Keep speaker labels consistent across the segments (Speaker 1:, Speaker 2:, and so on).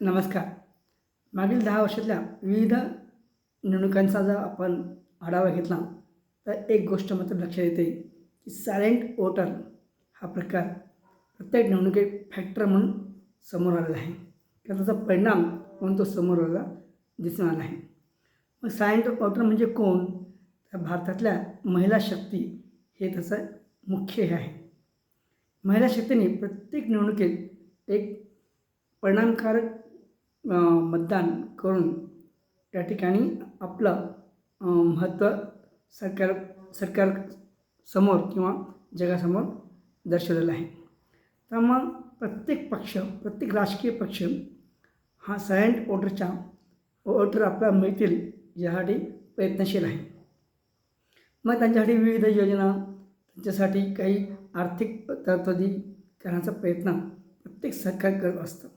Speaker 1: नमस्कार. मागील दहा वर्षातल्या विविध निवडणुकांचा जर आपण आढावा घेतला तर एक गोष्ट मात्र लक्षात येते की सायलेंट वोटर हा प्रकार प्रत्येक निवडणुकीत फॅक्टर म्हणून समोर आलेला आहे. किंवा त्याचा परिणाम म्हणून तो समोर आलेला दिसून आला आहे. मग सायलेंट वॉटर म्हणजे कोण? तर भारतातल्या महिला शक्ती हे त्याचं मुख्य हे आहे. महिला शक्तीने प्रत्येक निवडणुकीत एक परिणामकारक मतदान करून त्या ठिकाणी आपलं महत्त्व सरकार सरकार समोर किंवा जगासमोर दर्शवलेलं आहे. तर मग प्रत्येक पक्ष प्रत्येक राजकीय पक्ष हा सायलेंट वोटरच्या वोटर आपल्याला मिळतील यासाठी प्रयत्नशील आहे. मग त्यांच्यासाठी विविध योजना त्यांच्यासाठी काही आर्थिक तरतुदी करण्याचा प्रयत्न प्रत्येक सरकार करत असतं.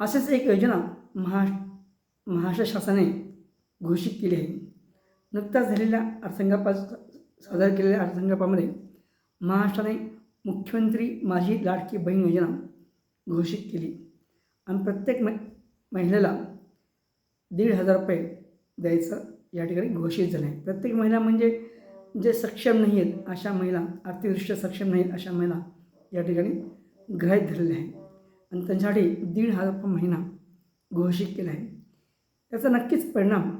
Speaker 1: असेच एक योजना महा महाराष्ट्र शासनाने घोषित केली आहे. नुकत्याच झालेल्या अर्थसंकल्पात सादर केलेल्या अर्थसंकल्पामध्ये महाराष्ट्राने मुख्यमंत्री माझी लाडकी बहीण योजना घोषित केली. आणि प्रत्येक म महिलेला दीड हजार रुपये द्यायचं या ठिकाणी घोषित झालं आहे. प्रत्येक महिला म्हणजे जे सक्षम नाही आहेत अशा महिला आर्थिकदृष्ट्या सक्षम नाहीत अशा महिला या ठिकाणी ग्रहित धरलेल्या आहेत. आणि त्यांच्यासाठी दीड हजार रुपये महिना घोषित केला आहे. त्याचा नक्कीच परिणाम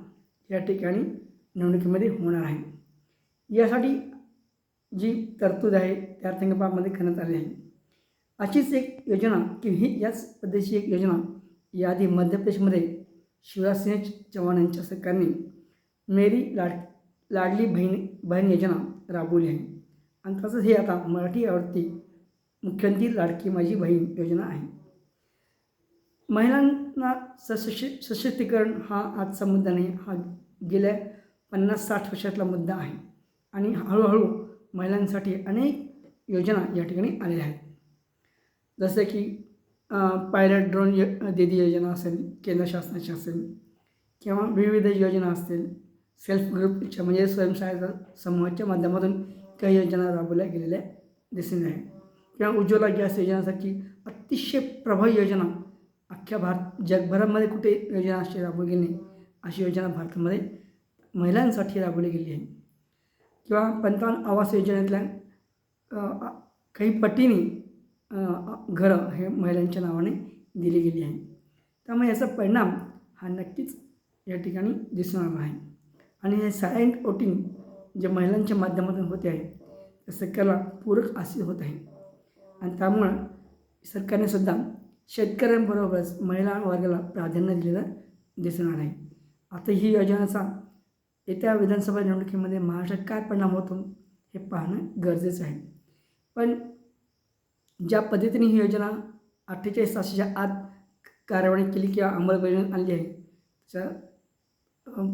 Speaker 1: या ठिकाणी निवडणुकीमध्ये होणार आहे. यासाठी जी तरतूद आहे त्या अर्थसंकल्पामध्ये करण्यात आली आहे. अशीच एक योजना की ही याच पद्धतीची एक योजना याआधी मध्य प्रदेशमध्ये शिवराजसिंह चव्हाण यांच्या सरकारने मेरी लाड लाडली बहीण बहीण योजना राबवली आहे. आणि तसंच हे आता मराठी आवडती मुख्यमंत्री लाडकी माझी बहीण योजना आहे. महिलांना सशक्ष सशक्तीकरण हा आजचा मुद्दा नाही हा गेल्या पन्नास साठ वर्षातला मुद्दा आहे. आणि हळूहळू महिलांसाठी अनेक योजना या ठिकाणी आलेल्या आहेत. जसं की पायलट ड्रोन य दीदी योजना असेल केंद्र शासनाची असेल किंवा विविध योजना असतील सेल्फ ग्रुपच्या म्हणजे स्वयंसहायता समूहाच्या माध्यमातून काही योजना राबवल्या गेलेल्या दिसून आहे किंवा उज्ज्वला गॅस योजनासारखी अतिशय प्रभावी योजना. अख्ख्या भारत जगभरामध्ये कुठे योजना अशी राबवली गेली नाही अशी योजना भारतामध्ये महिलांसाठी राबवली गेली आहे. किंवा पंतप्रधान आवास योजनेतल्या काही पटीने घरं हे महिलांच्या नावाने दिली गेली आहे त्यामुळे याचा परिणाम हा नक्कीच या ठिकाणी दिसून आला आहे. आणि हे सायलेंट वोटिंग जे महिलांच्या माध्यमातून होते आहे त्या सरकारला पूरक असे होत आहे. आणि त्यामुळं सरकारने सुद्धा शेतकऱ्यांबरोबरच महिला वर्गाला प्राधान्य दिलेलं दिसणार आहे. आता ही योजनेचा येत्या विधानसभा निवडणुकीमध्ये महाराष्ट्रात काय परिणाम होतो हे पाहणं गरजेचं आहे. पण ज्या पद्धतीने ही योजना अठ्ठेचाळीस तासाच्या आत कार्यवाही केली किंवा अंमलबजावणी आणली आहे त्याचा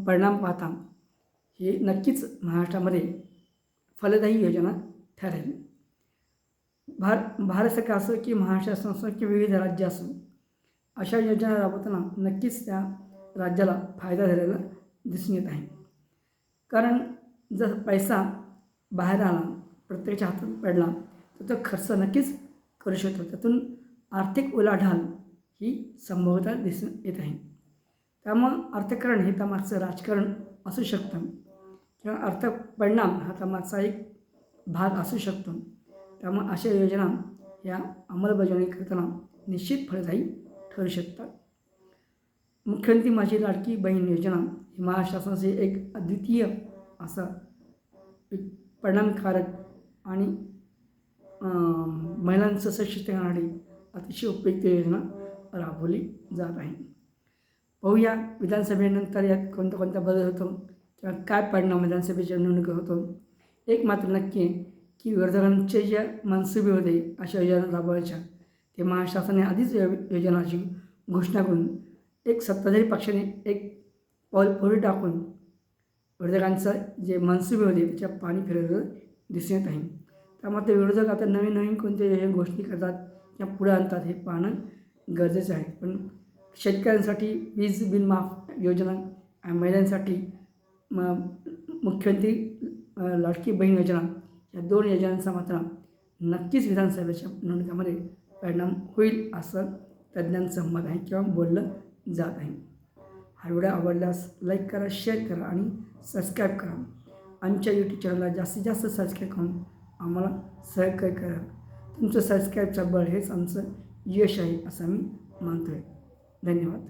Speaker 1: परिणाम पाहता ही नक्कीच महाराष्ट्रामध्ये फलदायी योजना ठरेल. भार भारत सरकार असो की महाराष्ट्र असो की विविध राज्य असो अशा योजना राबवताना नक्कीच त्या राज्याला फायदा झालेला दिसून येत आहे. कारण जर पैसा बाहेर आला प्रत्येकाच्या हातात पडला तर तो खर्च नक्कीच करू शकतो. त्यातून आर्थिक उलाढाल ही संभवता दिसून येत आहे. त्यामुळं अर्थकारण हे त्यामागचं राजकारण असू शकतं. किंवा अर्थ परिणाम हा त्यामागचा एक भाग असू शकतो. त्यामुळे अशा योजना या अंमलबजावणी करताना निश्चित फळदायी ठरू शकतात. मुख्यमंत्री माझी लाडकी बहीण योजना ही महाराष्ट्र एक अद्वितीय असा एक परिणामकारक आणि अं, महिलांचं सशक्तीकरणासाठी अतिशय उपयुक्त योजना राबवली जात आहे. पाहूया विधानसभेनंतर यात कोणता कोणता बदल होतो किंवा काय परिणाम विधानसभेच्या निवडणुकीत होतो एक मात्र नक्की की विरोधकांचे जे मनसुबे होते अशा योजना राबवायच्या ते महाशासनाने आधीच यो योजनाची घोषणा करून एक सत्ताधारी पक्षाने एक पाऊल पुढे टाकून विरोधकांचं जे मनसुबे होते त्याच्या पाणी फिरवलं दिसून येत आहे. त्यामुळे ते विरोधक आता नवीन नवीन कोणत्या योजना घोषणी करतात किंवा पुढे आणतात हे पाहणं गरजेचं आहे. पण शेतकऱ्यांसाठी वीज बिल माफ योजना आणि महिलांसाठी म मुख्यमंत्री लाडकी बहीण योजना या दोन योजनांचा मात्र नक्कीच विधानसभेच्या निवडणुकीमध्ये परिणाम होईल असं तज्ज्ञांचं मत आहे किंवा बोललं जात आहे. हा व्हिडिओ आवडल्यास लाईक करा शेअर करा आणि सबस्क्राईब करा. आमच्या यूट्यूब चॅनलला जास्तीत जास्त सबस्क्राईब करून आम्हाला सहकार्य करा. तुमचं सबस्क्राईबचं बळ हेच आमचं यश आहे असं मी मानतो आहे धन्यवाद.